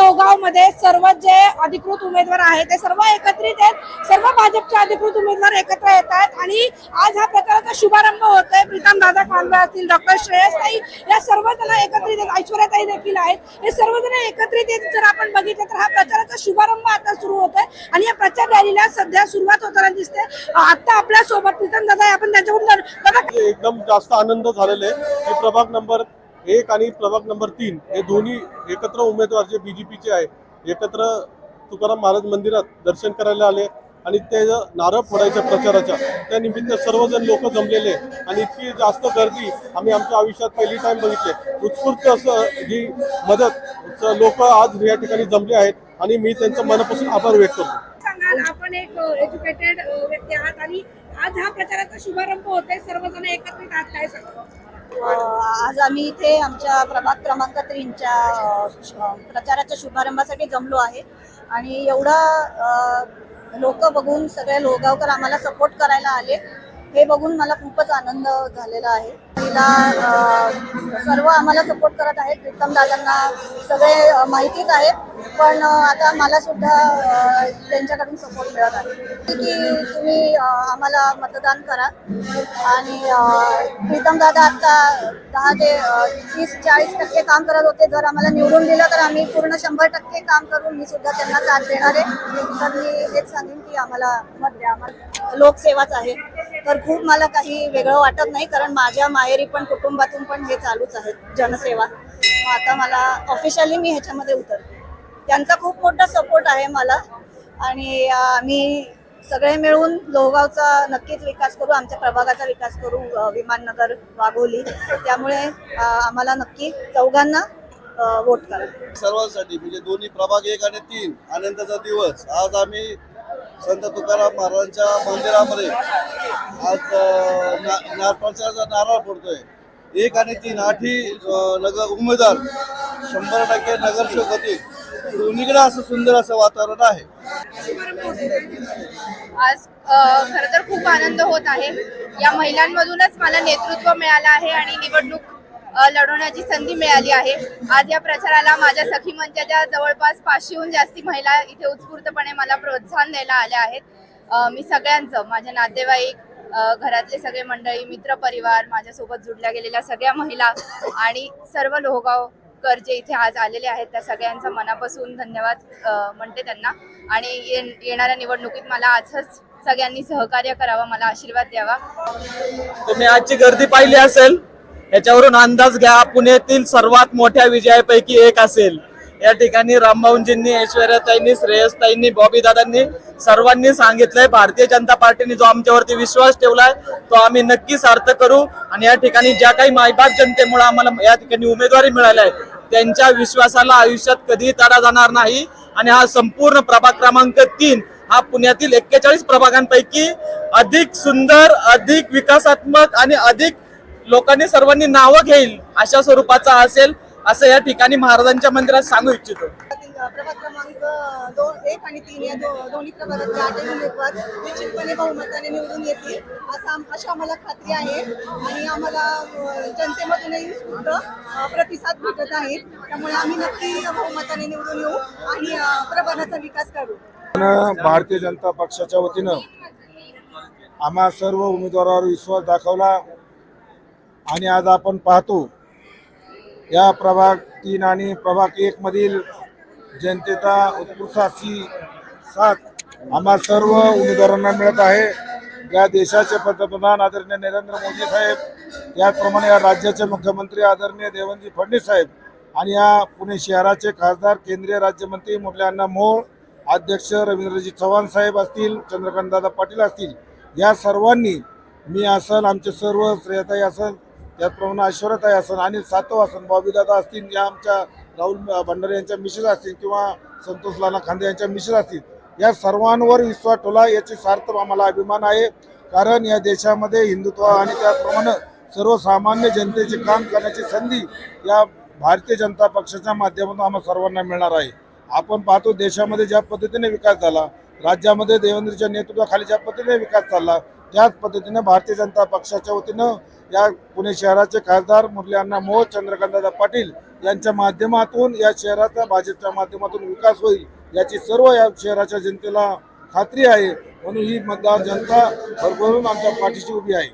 लोहगावमध्ये सर्व जे अधिकृत उमेदवार आहेत ते सर्व एकत्रित आहेत. सर्व भाजपचे अधिकृत उमेदवार एकत्र येत आहेत आणि आज हा प्रकाराचा शुभारंभ होतोय. प्रीतम दादा खांबे असतील डॉक्टर श्रेयस ताई या सर्वजण एकत्रित आहेत. ऐश्वर्याताई देखील आहेत. हे सर्वजण एकत्रित येत जर आपण बघितलं तर हा प्रचाराचा शुभारंभ आता सुरू होत आहे आणि या प्रचार रॅलीला सध्या सुरुवात होताना दिसते. आता आपल्यासोबत प्रीतम दादा आपण त्यांच्याकडून दादा एकदम जास्त आनंद झालेला आहे. की प्रभाग नंबर एक आणि प्रभाग नंबर तीन हे दोन्ही एकत्र उमेदवार जे बीजेपीचे आहे एकत्र तुकाराम महाराज मंदिरात दर्शन करायला आले आणि ते नारळ फोडायच्या प्रचाराच्या त्या निमित्त सर्वजण लोक जमलेले आणि इतकी जास्त गर्दी आम्ही आमच्या आयुष्यात पहिली टाइम बघितले. उत्स्फूर्त असं ही मदत लोक आज या ठिकाणी जमले आहेत आणि मी त्यांचं मनापासून आभार व्यक्त करतो. आपण एक एज्युकेटेड व्यक्ती आहात आणि आज हा प्रचाराचा शुभारंभ होतोय सर्वजण एकत्रित आहात काय सांगतो आज आम्ही इथे आमच्या प्रभाग क्रमांक तीनच्या प्रचाराच्या शुभारंभासाठी जमलो आहे. आणि एवढा लोक बघून सगळे लोगावकर आम्हाला सपोर्ट करायला आले. हे बघून मला खूपच आनंद झालेला आहे. तिला सर्व आम्हाला सपोर्ट करत आहेत. प्रीतम दादांना सगळे माहितीच आहे पण आता मला सुद्धा त्यांच्याकडून सपोर्ट मिळत आहे. की तुम्ही आम्हाला मतदान करा. आणि प्रीतम दादा आता दहा ते तीस चाळीस टक्के काम करत होते. जर आम्हाला निवडून दिलं तर आम्ही पूर्ण शंभर टक्के काम करून मी सुद्धा त्यांना साथ देणार आहे. तर मी हेच सांगेन की आम्हाला मत द्या. आम्हाला लोकसेवाच आहे. तर खूप मला काही वेगळं वाटत नाही कारण माझ्या माहेरी पण कुटुंबातून पण हे चालूच आहे जनसेवा. मग आता मला ऑफिशियली मी ह्याच्यामध्ये उतरते त्यांचा खूप मोठा सपोर्ट आहे मला. आणि आम्ही सगळे मिळून लोहगावचा नक्कीच विकास करू आमच्या प्रभागाचा विकास करू विमाननगर वाघोली. त्यामुळे आम्हाला नक्की चौघांना वोट करा. सर्वांसाठी म्हणजे दोन्ही प्रभाग एक आणि तीन आनंदाचा दिवस. आज आम्ही संत तुकाराम महाराजांच्या मंदिरामध्ये आज अं, ना- ना- नारळ पडतोय एक आणि तीन आठही नगर उमेदवार शंभर टक्के नगरसेवक होतील दोन्हीकडे असं सुंदर असं वातावरण आहे. आज खर तर खूप आनंद होत आहे. या महिलांमधूनच मला नेतृत्व मिळालं आहे आणि निवडणूक लढवण्याची संधी मिळाली आहे. आज या प्रचाराला माझ्या सखी मंचाच्या जवळपास पाचशेहून जास्ती महिला इथे उत्स्फूर्तपणे मला प्रोत्साहन द्यायला आल्या आहेत. मी सगळ्यांचं माझे नातेवाईक घरातले सगळे मंडळी मित्र परिवार माझ्यासोबत जुडल्या गेलेल्या सगळ्या महिला आणि सर्व लोहगावकर जे इथे आज आलेले आहेत. त्या सगळ्यांचा मनापासून धन्यवाद म्हणते त्यांना. आणि ये- येणाऱ्या निवडणुकीत मला आजच सगळ्यांनी सहकार्य करावं मला आशीर्वाद द्यावा. तुम्ही आजची गर्दी पाहिली असेल. याच्यावरून अंदाज घ्या पुण्यातील सर्वात मोठ्या विजयापैकी एक असेल. या ठिकाणी रामभाऊंजींनी ऐश्वर्याताईंनी श्रेयसताईंनी बॉबी दादांनी सर्वांनी सांगितलंय भारतीय जनता पार्टीने जो आमच्यावरती विश्वास ठेवलाय तो आम्ही नक्की सार्थ करू. आणि या ठिकाणी ज्या काही मायबाप जनतेमुळे आम्हाला या ठिकाणी उमेदवारी मिळाली आहे त्यांच्या विश्वासाला आयुष्यात कधीही तडा जाणार नाही. आणि हा संपूर्ण प्रभाग क्रमांक तीन हा पुण्यातील एक्केचाळीस प्रभागांपैकी अधिक सुंदर अधिक विकासात्मक आणि अधिक लोकांनी सर्वांनी नावं घेईल अशा स्वरूपाचा असेल असं या ठिकाणी महाराजांच्या मंदिरात सांगू इच्छितो. प्रभाग क्रमांक दोन एक आणि तीन या दो- दोन्ही प्रभागातले आठही उमेदवार निश्चितपणे बहुमताने निवडून येतील असं अशी आम्हाला खात्री आहे. आणि आम्हाला जनतेमधूनही प्रतिसाद भेटत आहे. त्यामुळे आम्ही नक्की बहुमताने निवडून येऊ आणि अ, प्रभागाचा विकास करू आपण भारतीय जनता पक्षाच्या वतीनं आम्हा सर्व उमेदवारावर विश्वास दाखवला. आणि आज आपण पाहतो या प्रभाग तीन आणि प्रभाग एक मधील जनतेचा उत्कृष्टाशी साथ आम्हा सर्व उमेदवारांना मिळत आहे. या देशाचे पंतप्रधान आदरणीय नरेंद्र मोदी साहेब त्याचप्रमाणे या राज्याचे मुख्यमंत्री आदरणीय देवेंद्र फडणवीस साहेब आणि या पुणे शहराचे खासदार केंद्रीय राज्यमंत्री मुरली अण्णा मोहोळ अध्यक्ष रवींद्रजी चव्हाण साहेब असतील चंद्रकांतदादा पाटील असतील या सर्वांनी मी असल आमचे सर्व श्रेयताई असल त्याचप्रमाणे ऐश्वर्याताई असन आणि सातव असन बॉबीदादा असतील या आमच्या राहुल भंडारे यांच्या मिसेस असतील किंवा संतोष लाना खांदे यांच्या मिसेस असतील या सर्वांवर विश्वास ठेवला याची सार्थ आम्हाला अभिमान आहे. कारण या देशामध्ये हिंदुत्व आणि त्याचप्रमाणे सर्वसामान्य जनतेचे काम करण्याची संधी या भारतीय जनता पक्षाच्या माध्यमातून आम्हाला सर्वांना मिळणार आहे. आपण पाहतो देशामध्ये ज्या पद्धतीने विकास झाला राज्यामध्ये देवेंद्रच्या नेतृत्वाखाली ज्या पद्धतीने विकास चालला त्याच पद्धतीने भारतीय जनता पक्षाच्या वतीनं या पुणे शहराचे खासदार मुरलीअण्णा मोहोळ चंद्रकांतदादा पाटील यांच्या माध्यमातून या शहराचा भाजपच्या माध्यमातून विकास होईल याची सर्व या शहराच्या जनतेला खात्री आहे म्हणून ही मतदार जनता भरभरून आमच्या पाठीशी उभी आहे.